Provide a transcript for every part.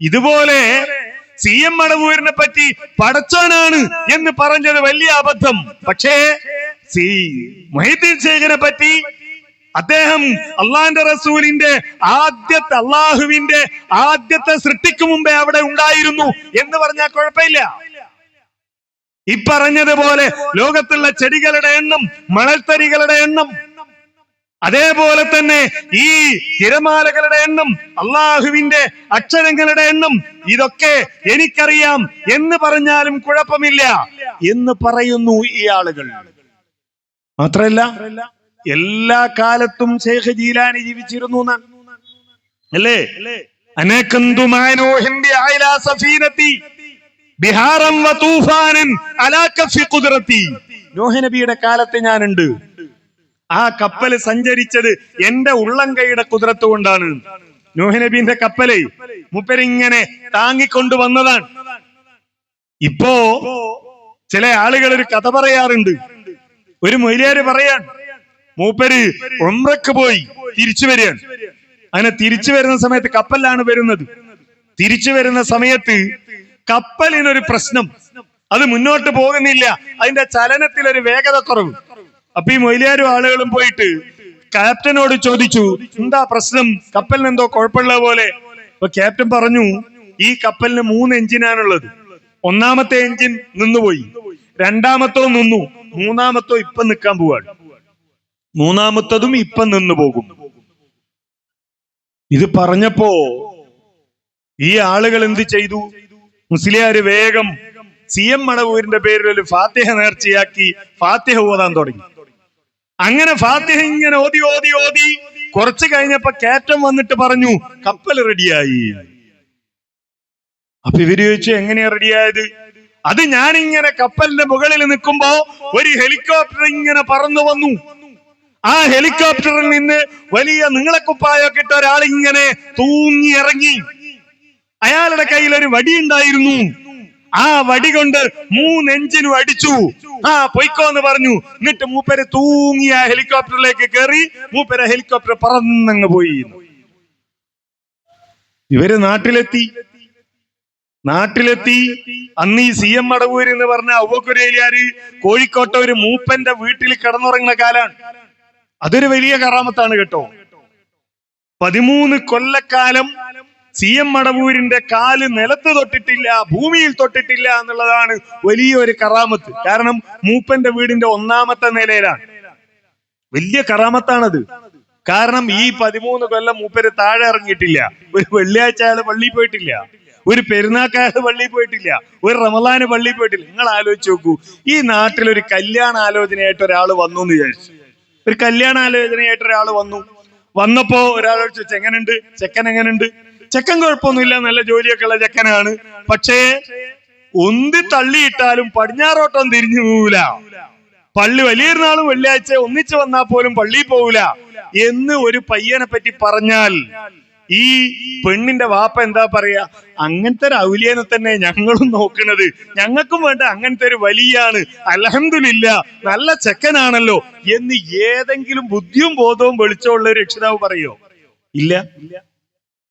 ഇതുപോലെ C M മടവൂരിനെ പറ്റി പടച്ചോനാണ് എന്ന് പറഞ്ഞത് വലിയ അബദ്ധം. പക്ഷേ സി മൊഹീദ്ദീൻ ശേഖിനെ പറ്റി അദ്ദേഹം അള്ളാന്റെ റസൂലിന്റെ ആദ്യത്തെ അള്ളാഹുവിന്റെ ആദ്യത്തെ സൃഷ്ടിക്ക് മുമ്പേ അവിടെ ഉണ്ടായിരുന്നു എന്ന് പറഞ്ഞാൽ കുഴപ്പമില്ല. ഇപ്പറഞ്ഞതുപോലെ ലോകത്തുള്ള ചെടികളുടെ എണ്ണം മണൽത്തരികളുടെ എണ്ണം അതേപോലെ തന്നെ ഈ തിരമാലകളുടെ എണ്ണം അള്ളാഹുവിന്റെ അക്ഷരങ്ങളുടെ എണ്ണം ഇതൊക്കെ എനിക്കറിയാം. എന്ന് പറഞ്ഞാലും കുഴപ്പമില്ല എന്ന് പറയുന്നു ഈ ആളുകൾ. മാത്രല്ല എല്ലാ കാലത്തും ശേഖ ജീലാനി ജീവിച്ചിരുന്നു അല്ലേ? ബിഹാറം വ തൂഫാനൻ നോഹ നബിയുടെ കാലത്ത് ഞാനുണ്ട്. ആ കപ്പൽ സഞ്ചരിച്ചത് എന്റെ ഉള്ളംകൈയുടെ കുതിരത്ത് കൊണ്ടാണ്. നോഹ് നബീന്റെ കപ്പൽ മുപ്പരിങ്ങനെ താങ്ങിക്കൊണ്ടു വന്നതാണ്. ഇപ്പോ ചില ആളുകൾ ഒരു കഥ പറയാറുണ്ട്. ഒരു മൊയിലേര് പറയാൻ മൂപ്പര് ഒമ്രക്ക് പോയി തിരിച്ചു വരികയാണ്. അങ്ങനെ തിരിച്ചു വരുന്ന സമയത്ത് കപ്പലിലാണ് വരുന്നത്. തിരിച്ചു വരുന്ന സമയത്ത് കപ്പലിനൊരു പ്രശ്നം. അത് മുന്നോട്ട് പോകുന്നില്ല. അതിന്റെ ചലനത്തിൽ ഒരു വേഗത കുറവ് അപ്പൊ ഈ മൊയിലിയാരും ആളുകളും പോയിട്ട് ക്യാപ്റ്റനോട് ചോദിച്ചു എന്താ പ്രശ്നം? കപ്പലിന് എന്തോ കുഴപ്പമുള്ള പോലെ. അപ്പൊ ക്യാപ്റ്റൻ പറഞ്ഞു ഈ കപ്പലിന് മൂന്ന് എഞ്ചിനാണുള്ളത്. ഒന്നാമത്തെ എഞ്ചിൻ നിന്നുപോയി. രണ്ടാമത്തോ നിന്നു. മൂന്നാമത്തോ ഇപ്പൊ നിൽക്കാൻ പോവാണ്. മൂന്നാമത്തതും ഇപ്പൊ നിന്നു പോകും. ഇത് പറഞ്ഞപ്പോ ഈ ആളുകൾ എന്ത് ചെയ്തു? മുസ്ലിയാര് വേഗം സി എം മടവൂരിന്റെ പേരിൽ ഒരു ഫാത്തിഹ നേർച്ചയാക്കി ഫാത്തിഹ ഓതാൻ തുടങ്ങി. അങ്ങനെ ഫാത്തിഹ ഇങ്ങനെ ഓതി ഓതി ഓതി കുറച്ചു കഴിഞ്ഞപ്പോ കയറ്റം വന്നിട്ട് പറഞ്ഞു കപ്പൽ റെഡിയായി. അപ്പൊ ഇവർ ചോദിച്ചു എങ്ങനെയാ റെഡിയായത്? അത് ഞാനിങ്ങനെ കപ്പലിന്റെ മുകളിൽ നിൽക്കുമ്പോ ഒരു ഹെലികോപ്റ്റർ ഇങ്ങനെ പറന്നു വന്നു. ആ ഹെലികോപ്റ്ററിൽ നിന്ന് വലിയ നീളക്കുപ്പായൊക്കെ ഇട്ട ഒരാൾ ഇങ്ങനെ തൂങ്ങി ഇറങ്ങി. അയാളുടെ കയ്യിൽ ഒരു വടി ഉണ്ടായിരുന്നു. ആ വടി കൊണ്ട് മൂന്ന് എഞ്ചിനും അടിച്ചു. ആ പൊയ്ക്കോ എന്ന് പറഞ്ഞു. എന്നിട്ട് മൂപ്പര് തൂങ്ങി ആ ഹെലികോപ്റ്ററിലേക്ക് കയറി മൂപ്പര് ഹെലികോപ്റ്റർ പറന്നങ്ങ് പോയി. ഇവർ നാട്ടിലെത്തി. നാട്ടിലെത്തി. അന്ന് ഈ സി എം മടവൂര് എന്ന് പറഞ്ഞ ഔവക്കുരേലിയാര് കോഴിക്കോട്ടെ ഒരു മൂപ്പന്റെ വീട്ടിൽ കിടന്നുറങ്ങുന്ന കാലാണ്. അതൊരു വലിയ കറാമത്താണ് കേട്ടോ. പതിമൂന്ന് കൊല്ലക്കാലം സി എം മടവൂരിന്റെ കാൽ നിലത്ത് തൊട്ടിട്ടില്ല ഭൂമിയിൽ തൊട്ടിട്ടില്ല എന്നുള്ളതാണ് വലിയൊരു കറാമത്ത്. കാരണം മൂപ്പന്റെ വീടിന്റെ ഒന്നാമത്തെ നിലയിലാണ്. വലിയ കറാമത്താണത്. കാരണം ഈ പതിമൂന്ന് കൊല്ലം മൂപ്പര് താഴെ ഇറങ്ങിയിട്ടില്ല. ഒരു വെള്ളിയാഴ്ച അയാൾ പള്ളിയിൽ പോയിട്ടില്ല. ഒരു പെരുന്നാക്കയാൾ പള്ളിയിൽ പോയിട്ടില്ല. ഒരു റമലാന് പള്ളിയിൽ പോയിട്ടില്ല. നിങ്ങൾ ആലോചിച്ച് നോക്കൂ. ഈ നാട്ടിൽ ഒരു കല്യാണ ആലോചനയായിട്ട് ഒരാൾ വന്നു എന്ന് വിചാരിച്ചു. ഒരു കല്യാണ ആലോചനയായിട്ട് ഒരാൾ വന്നു. വന്നപ്പോ ഒരാളോട് ചോദിച്ചു എങ്ങനെയുണ്ട് ചെക്കൻ എങ്ങനെയുണ്ട് ചെക്കൻ കുഴപ്പമൊന്നുമില്ല നല്ല ജോലിയൊക്കെ ഉള്ള ചെക്കനാണ്. പക്ഷേ ഒന്തി തള്ളിയിട്ടാലും പടിഞ്ഞാറോട്ടം തിരിഞ്ഞു പോവില്ല പള്ളി വലിയൊരുനാളും വെള്ളിയാഴ്ച ഒന്നിച്ചു വന്നാൽ പോലും പള്ളിയിൽ പോവില്ല എന്ന് ഒരു പയ്യനെ പറ്റി പറഞ്ഞാൽ ഈ പെണ്ണിന്റെ വാപ്പ എന്താ പറയാ? അങ്ങനത്തെ ഒരു ഔലിയനെ തന്നെ ഞങ്ങളും നോക്കുന്നത്. ഞങ്ങൾക്കും വേണ്ട അങ്ങനത്തെ ഒരു വലിയാണ്. അലഹമില്ല നല്ല ചെക്കനാണല്ലോ എന്ന് ഏതെങ്കിലും ബുദ്ധിയും ബോധവും വെളിച്ചമുള്ള ഒരു രക്ഷിതാവ് പറയോ? ഇല്ല.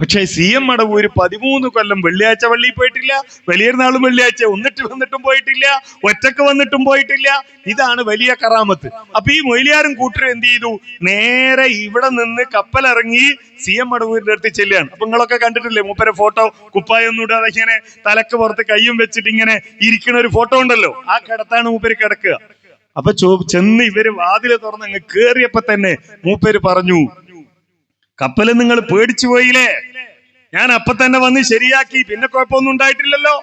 പക്ഷേ സി എം മടവൂര് പതിമൂന്ന് കൊല്ലം വെള്ളിയാഴ്ച പള്ളിയിൽ പോയിട്ടില്ല വലിയൊരുനാളും വെള്ളിയാഴ്ച ഒന്നിട്ട് വന്നിട്ടും പോയിട്ടില്ല ഒറ്റയ്ക്ക് വന്നിട്ടും പോയിട്ടില്ല. ഇതാണ് വലിയ കറാമത്ത്. അപ്പൊ ഈ മൊയിലിയാരും കൂട്ടർ എന്ത് ചെയ്തു? നേരെ ഇവിടെ നിന്ന് കപ്പലിറങ്ങി സി എം മടവൂരിന്റെ അടുത്ത് ചെല്ലുകയാണ്. അപ്പൊ നിങ്ങളൊക്കെ കണ്ടിട്ടില്ലേ മൂപ്പരെ ഫോട്ടോ? കുപ്പായൊന്നും ഇടാതെ ഇങ്ങനെ തലക്ക് പുറത്ത് കയ്യും വെച്ചിട്ട് ഇങ്ങനെ ഇരിക്കുന്ന ഒരു ഫോട്ടോ ഉണ്ടല്ലോ. ആ കിടത്താണ് മൂപ്പര് കിടക്കുക. അപ്പൊ ചോ ചെന്ന് ഇവർ വാതിൽ തുറന്ന് അങ്ങ് കേറിയപ്പോ തന്നെ മൂപ്പര് പറഞ്ഞു കപ്പൽ നിങ്ങൾ പേടിച്ചു പോയില്ലേ? ഞാൻ അപ്പൊ തന്നെ വന്ന് ശരിയാക്കി. പിന്നെ കുഴപ്പമൊന്നും ഉണ്ടായിട്ടില്ലല്ലോ.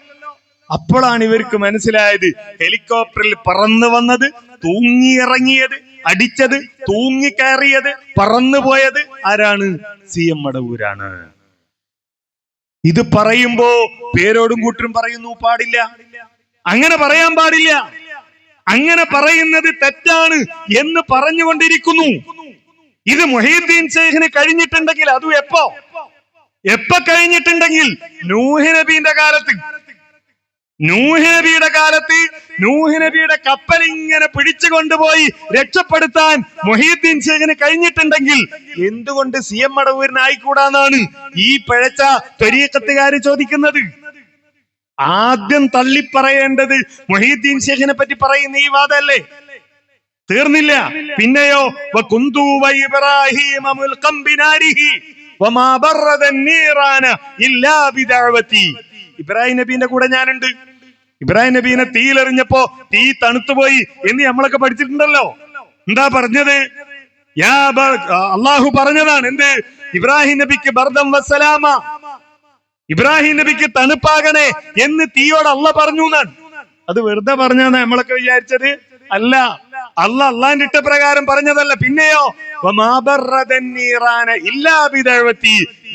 അപ്പോഴാണ് ഇവർക്ക് മനസ്സിലായത് ഹെലികോപ്റ്ററിൽ പറന്നു വന്നത് തൂങ്ങിയിറങ്ങിയത് അടിച്ചത് തൂങ്ങിക്കയറിയത് പറന്നു പോയത് ആരാണ്? സി എം മടവൂരാണ്. ഇത് പറയുമ്പോ പേരോടും കൂട്ടരും പറയുന്നു പാടില്ല. അങ്ങനെ പറയാൻ പാടില്ല. അങ്ങനെ പറയുന്നത് തെറ്റാണ് എന്ന് പറഞ്ഞുകൊണ്ടിരിക്കുന്നു. ഇത് മൊഹീദ്ദീൻ ഷെയ്ഖിന് കഴിഞ്ഞിട്ടുണ്ടെങ്കിൽ അതും എപ്പോ? എപ്പ കഴിഞ്ഞിട്ടുണ്ടെങ്കിൽ നൂഹ് നബീന്റെ കാലത്ത്. നൂഹ് നബിയുടെ കാലത്ത് നൂഹ് നബിയുടെ കപ്പൽ ഇങ്ങനെ പിടിച്ചു കൊണ്ടുപോയി രക്ഷപ്പെടുത്താൻ മൊഹീദ്ദീൻ ശേഖന് കഴിഞ്ഞിട്ടുണ്ടെങ്കിൽ എന്തുകൊണ്ട് സി എം മടവൂരിനായിക്കൂടാന്നാണ് ഈ പിഴച്ച തൊരീക്കത്തുകാര് ചോദിക്കുന്നത്. ആദ്യം തള്ളിപ്പറയേണ്ടത് മൊഹീദ്ദീൻ ശേഖിനെ പറ്റി പറയുന്ന ഈ വാദമല്ലേ തീർന്നില്ല. പിന്നെയോ ഇബ്രാഹിം നബീന്റെ കൂടെ ഞാനുണ്ട്. ഇബ്രാഹിം നബീനെ തീയിലെറിഞ്ഞപ്പോ തീ തണുത്തുപോയി എന്ന് നമ്മളൊക്കെ പഠിച്ചിട്ടുണ്ടല്ലോ. എന്താ പറഞ്ഞത്? അള്ളാഹു പറഞ്ഞതാണ്. എന്ത്? ഇബ്രാഹിം നബിക്ക് ബർദം വസ്സലാമ. ഇബ്രാഹിം നബിക്ക് തണുപ്പാകണേ എന്ന് തീയോട് അള്ള പറഞ്ഞു എന്നാണ് അത് വെറുതെ പറഞ്ഞാന്ന് നമ്മളൊക്കെ വിചാരിച്ചത്? അല്ല. അല്ല അള്ളാന്റെ ഇഷ്ടപ്രകാരം പറഞ്ഞതല്ല. പിന്നെയോ.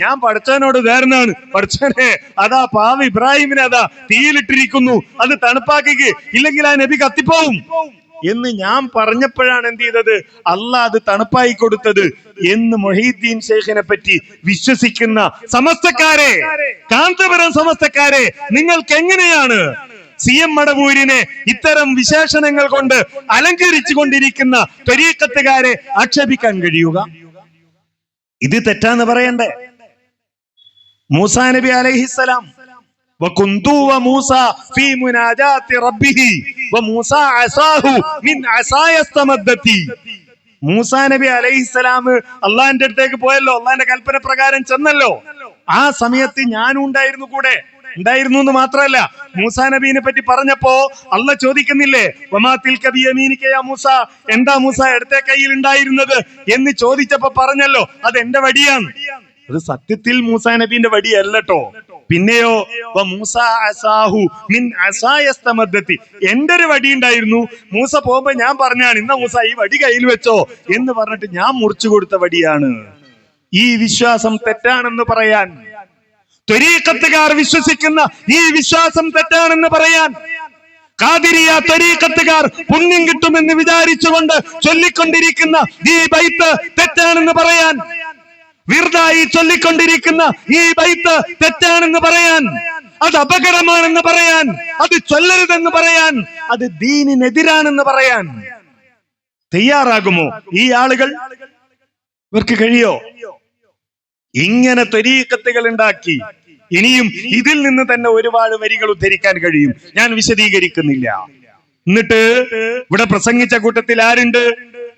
ഞാൻ പഠിച്ചവനോട് ധാരണാണ് പഠിച്ചവനെ അതാ പാവ ഇബ്രാഹിമിനെ അതാ തീയിലിട്ടിരിക്കുന്നു. അത് തണുപ്പാക്കിക്ക്. ഇല്ലെങ്കിൽ ആ നബി കത്തിപ്പോവും. എന്ന് ഞാൻ പറഞ്ഞപ്പോഴാണ് എന്ത് ചെയ്തത്? അല്ല അത് തണുപ്പായി കൊടുത്തത്. എന്ന് മൊഹീദ്ദീൻ ഷെയ്ഖിനെ പറ്റി വിശ്വസിക്കുന്ന സമസ്തക്കാരെ കാന്തപുരം സമസ്തക്കാരെ നിങ്ങൾക്ക് എങ്ങനെയാണ്? സി എം മടവൂരിനെ ഇത്തരം വിശേഷണങ്ങൾ കൊണ്ട് അലങ്കരിച്ചു കൊണ്ടിരിക്കുന്ന ത്വരീക്കത്തുകാരെ ആക്ഷേപിക്കാൻ കഴിയുക? ഇത് തെറ്റാന്ന് പറയണ്ടേ? മൂസാ നബി അലൈഹിസ്സലാം മൂസാ നബി അലൈഹിസ്സലാം അടുത്തേക്ക് പോയല്ലോ അള്ളാന്റെ കൽപ്പന പ്രകാരം ചെന്നല്ലോ. ആ സമയത്ത് ഞാനും ഉണ്ടായിരുന്നു കൂടെ. ഉണ്ടായിരുന്നു എന്ന് മാത്രമല്ല മൂസാ നബീനെ പറ്റി പറഞ്ഞപ്പോ അല്ല ചോദിക്കുന്നില്ലേ മൂസ? എന്താ മൂസ ഇടത്തെ കയ്യിൽ ഉണ്ടായിരുന്നത്? എന്ന് ചോദിച്ചപ്പോ പറഞ്ഞല്ലോ അത് എന്റെ വടിയാണ്. അത് സത്യത്തിൽ മൂസാ നബീന്റെ വടിയല്ലട്ടോ. പിന്നെയോ മിൻ എന്റെ ഒരു വടി ഉണ്ടായിരുന്നു. മൂസ പോകുമ്പോ ഞാൻ പറഞ്ഞാണ് ഇന്ന മൂസ ഈ വടി കയ്യിൽ വെച്ചോ. എന്ന് പറഞ്ഞിട്ട് ഞാൻ മുറിച്ചു കൊടുത്ത വടിയാണ്. ഈ വിശ്വാസം തെറ്റാണെന്ന് പറയാൻ ത്വരീക്കത്തുകാർ വിശ്വസിക്കുന്ന ഈ വിശ്വാസം തെറ്റാണെന്ന് പറയാൻ കാതിരിയ ത്വരീക്കത്തുകാർ പുണ്യം കിട്ടുമെന്ന് വിചാരിച്ചുകൊണ്ട് ചൊല്ലിക്കൊണ്ടിരിക്കുന്ന ഈ ബൈത്ത് തെറ്റാണെന്ന് പറയാൻ വിർദായി ചൊല്ലിക്കൊണ്ടിരിക്കുന്ന ഈ ബൈത്ത് തെറ്റാണെന്ന് പറയാൻ അത് അപകടമാണെന്ന് പറയാൻ അത് ചൊല്ലരുതെന്ന് പറയാൻ അത് ദീനിനെതിരാണെന്ന് പറയാൻ തയ്യാറാകുമോ ഈ ആളുകൾ? ഇവർക്ക് കഴിയോ? ഇങ്ങനെ തെരീക്കത്തുകൾ ഉണ്ടാക്കി ഇനിയും ഇതിൽ നിന്ന് തന്നെ ഒരുപാട് വരികൾ ഉദ്ധരിക്കാൻ കഴിയും. ഞാൻ വിശദീകരിക്കുന്നില്ല. എന്നിട്ട് ഇവിടെ പ്രസംഗിച്ച കൂട്ടത്തിൽ ആരുണ്ട്?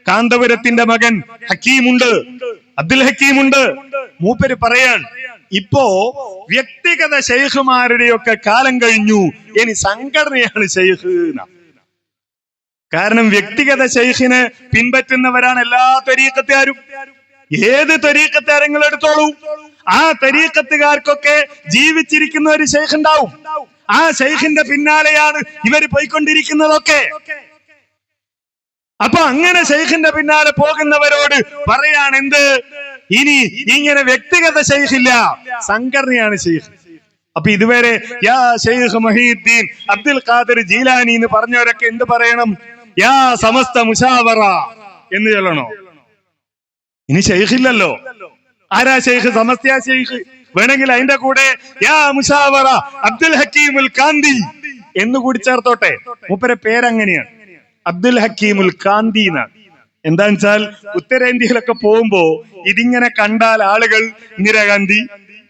കാന്തപുരത്തിന്റെ മകൻ ഹക്കീമുണ്ട്. അബ്ദുൽ ഹക്കീമുണ്ട്. മൂപ്പര് പറയാൻ ഇപ്പോ വ്യക്തിഗത ഷെയ്ഖുമാരുടെയൊക്കെ കാലം കഴിഞ്ഞു. ഇനി സംഘടനയാണ് ഷെയ്ഖ് കാരണം വ്യക്തിഗത ഷെയ്ഖിനെ പിൻപറ്റുന്നവരാണ് എല്ലാ ത്വരീക്കത്തുകാരും. ഏത് തരീക്കത്തെ ആരെങ്കിലും എടുത്തോളൂ? ആ തരീക്കത്തുകാർക്കൊക്കെ ജീവിച്ചിരിക്കുന്ന ഒരു ഷെയ്ഖ് ഉണ്ടാവും ആ ഷെയ്ഖിന്റെ പിന്നാലെയാണ് ഇവർ പോയിക്കൊണ്ടിരിക്കുന്നതൊക്കെ. അപ്പൊ അങ്ങനെ ഷെയ്ഖിന്റെ പിന്നാലെ പോകുന്നവരോട് പറയാണ് എന്ത്? ഇനി ഇങ്ങനെ വ്യക്തിഗത ഷെയ്ഖില്ല സംഘടനയാണ് ഷെയ്ഖ് അപ്പൊ ഇതുവരെ യാ ഷെയ്ഖ് മഹീദ്ദീൻ അബ്ദുൽ ഖാദർ ജീലാനി എന്ന് പറഞ്ഞവരൊക്കെ എന്ത് പറയണം? യാ സമസ്ത മുഷാവറ എന്ന് ചൊല്ലണോ? ഇനി ഷെയ്ഖില്ലല്ലോ ആരാ ഷെയ്ഖ് സമസ്ത ഷെയ്ഖ് വേണമെങ്കിൽ അതിന്റെ കൂടെ യാ മുഷാവറ അബ്ദുൽ ഹക്കീമുൽ കാന്തി എന്ന് കൂടി ചേർത്തോട്ടെ. മൂപ്പരെ പേരങ്ങനെയാണ്. അബ്ദുൽ ഹക്കീമുൽ കാന്തി എന്നാണ്. എന്താന്ന് വെച്ചാൽ ഉത്തരേന്ത്യയിലൊക്കെ പോകുമ്പോ ഇതിങ്ങനെ കണ്ടാൽ ആളുകൾ ഇന്ദിരാഗാന്ധി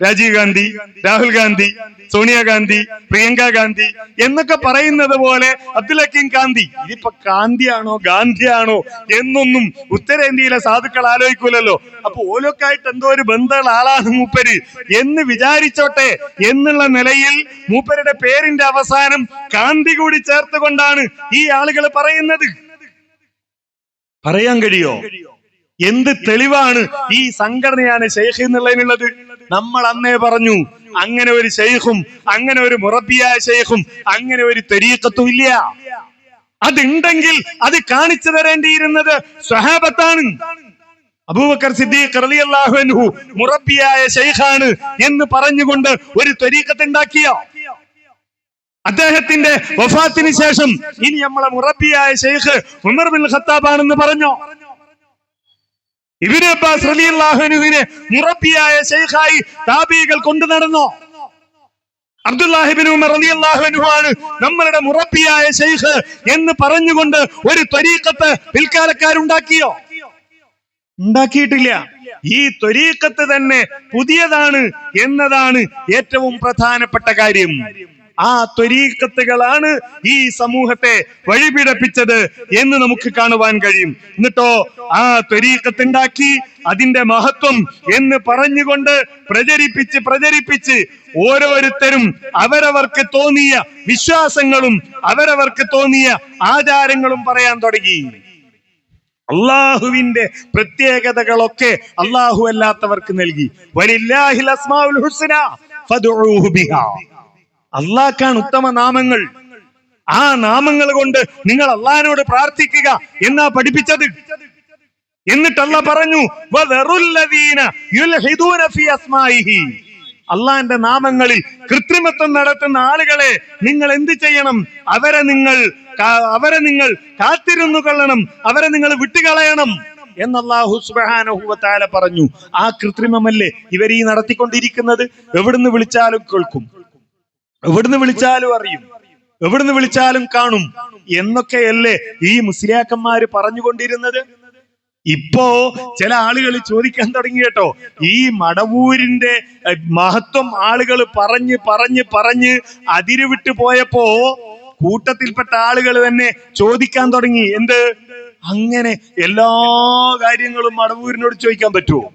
രാജീവ് ഗാന്ധി രാഹുൽ ഗാന്ധി സോണിയാഗാന്ധി പ്രിയങ്ക ഗാന്ധി എന്നൊക്കെ പറയുന്നത് പോലെ അബ്ദുൽ ഹക്കീം ഗാന്ധി. ഇതിപ്പോ ഗാന്ധിയാണോ ഗാന്ധിയാണോ എന്നൊന്നും ഉത്തരേന്ത്യയിലെ സാധുക്കൾ ആലോചിക്കൂലല്ലോ. അപ്പൊ ഓലൊക്കായിട്ട് എന്തോ ഒരു ബന്ധമുള്ള ആളാണ് മൂപ്പര്. എന്ന് വിചാരിച്ചോട്ടെ എന്നുള്ള നിലയിൽ മൂപ്പരുടെ പേരിന്റെ അവസാനം ഗാന്ധി കൂടി ചേർത്തുകൊണ്ടാണ് ഈ ആളുകൾ പറയുന്നത്. പറയാൻ കഴിയോ? എന്ത് തെളിവാണ് ഈ സംഘടനയാണ് ഷെയ്ഖ് എന്നുള്ളതിനുള്ളത്? നമ്മൾ അന്നേ പറഞ്ഞു അങ്ങനെ ഒരു ഷെയ്ഖും അങ്ങനെ ഒരു മുറബിയായ ഷെയ്ഖും അങ്ങനെ ഒരു തെരീക്കത്തും ഇല്ല. അതുണ്ടെങ്കിൽ അത് കാണിച്ചു തരേണ്ടിയിരുന്നത് സ്വഹാബത്താണ്. അബൂബക്കർ സിദ്ദീഖ് റളിയല്ലാഹു മുറബിയായ ഷെയ്ഖാണ് എന്ന് പറഞ്ഞുകൊണ്ട് ഒരു ത്വരീക്കത്ത് ഉണ്ടാക്കിയോ. അദ്ദേഹത്തിന്റെ വഫാത്തിന് ശേഷം ഇനി നമ്മളെ മുറബിയായ ഷെയ്ഖ് ഉമർ ബിൻ ഖത്താബ് ആണെന്ന് പറഞ്ഞോ? ഇബിന് അബ്ബാസ് റളിയല്ലാഹു അൻഹുവിനെ മുറബിയായ ഷെയ്ഖായി താബികൾ കൊണ്ടു നടന്നോ. അബ്ദുല്ലാഹിബിൻ ഉമർ റളിയല്ലാഹു ആണ് നമ്മളുടെ മുറബിയായ ശൈഖ് എന്ന് പറഞ്ഞുകൊണ്ട് ഒരു ത്വരീഖത്ത് പിൽക്കാലക്കാരുണ്ടാക്കിയോ? ഉണ്ടാക്കിയിട്ടില്ല. ഈ ത്വരീഖത്ത് തന്നെ പുതിയതാണ് എന്നതാണ് ഏറ്റവും പ്രധാനപ്പെട്ട കാര്യം. ആ ത്വരീക്കത്തുകളാണ് ഈ സമൂഹത്തെ വഴിപിടപ്പിച്ചത് എന്ന് നമുക്ക് കാണുവാൻ കഴിയും. എന്നിട്ടോ ആ ത്വരീക്കത്തുണ്ടാക്കി അതിന്റെ മഹത്വം എന്ന് പറഞ്ഞുകൊണ്ട് പ്രചരിപ്പിച്ച് പ്രചരിപ്പിച്ച് ഓരോരുത്തരും അവരവർക്ക് തോന്നിയ വിശ്വാസങ്ങളും അവരവർക്ക് തോന്നിയ ആചാരങ്ങളും പറയാൻ തുടങ്ങി. അള്ളാഹുവിന്റെ പ്രത്യേകതകളൊക്കെ അള്ളാഹു അല്ലാത്തവർക്ക് നൽകി. വലില്ലാഹിൽ അസ്മാഉൽ ഹുസ്ന ഫദ്ഉഹു ബിഹാ. അള്ളാഹ്ക്കാണ് ഉത്തമ നാമങ്ങൾ. ആ നാമങ്ങൾ കൊണ്ട് നിങ്ങൾ അള്ളാഹിനോട് പ്രാർത്ഥിക്കുക. എന്നാ പഠിപ്പിച്ചത്? എന്നിട്ടല്ല പറഞ്ഞു അള്ളാന്റെ നാമങ്ങളിൽ കൃത്രിമത്വം നടത്തുന്ന ആളുകളെ നിങ്ങൾ എന്ത് ചെയ്യണം? അവരെ നിങ്ങൾ അവരെ നിങ്ങൾ കാത്തിരുന്നു കൊള്ളണം. അവരെ നിങ്ങൾ വിട്ടുകളയണം. എന്നല്ലാഹു സുബാനഹുവത്താല പറഞ്ഞു. ആ കൃത്രിമമല്ലേ ഇവർ ഈ നടത്തിക്കൊണ്ടിരിക്കുന്നത്? എവിടുന്ന് വിളിച്ചാലും കേൾക്കും. എവിടുന്ന് വിളിച്ചാലും അറിയും. എവിടുന്ന് വിളിച്ചാലും കാണും. എന്നൊക്കെയല്ലേ ഈ മുസ്ലിയാക്കന്മാര് പറഞ്ഞുകൊണ്ടിരുന്നത്? ഇപ്പോ ചില ആളുകൾ ചോദിക്കാൻ തുടങ്ങി കേട്ടോ. ഈ മടവൂരിന്റെ മഹത്വം ആളുകൾ പറഞ്ഞ് പറഞ്ഞ് പറഞ്ഞ് അതിരുവിട്ട് പോയപ്പോ കൂട്ടത്തിൽപ്പെട്ട ആളുകൾ തന്നെ ചോദിക്കാൻ തുടങ്ങി. എന്ത്? അങ്ങനെ എല്ലാ കാര്യങ്ങളും മടവൂരിനോട് ചോദിക്കാൻ പറ്റുമോ?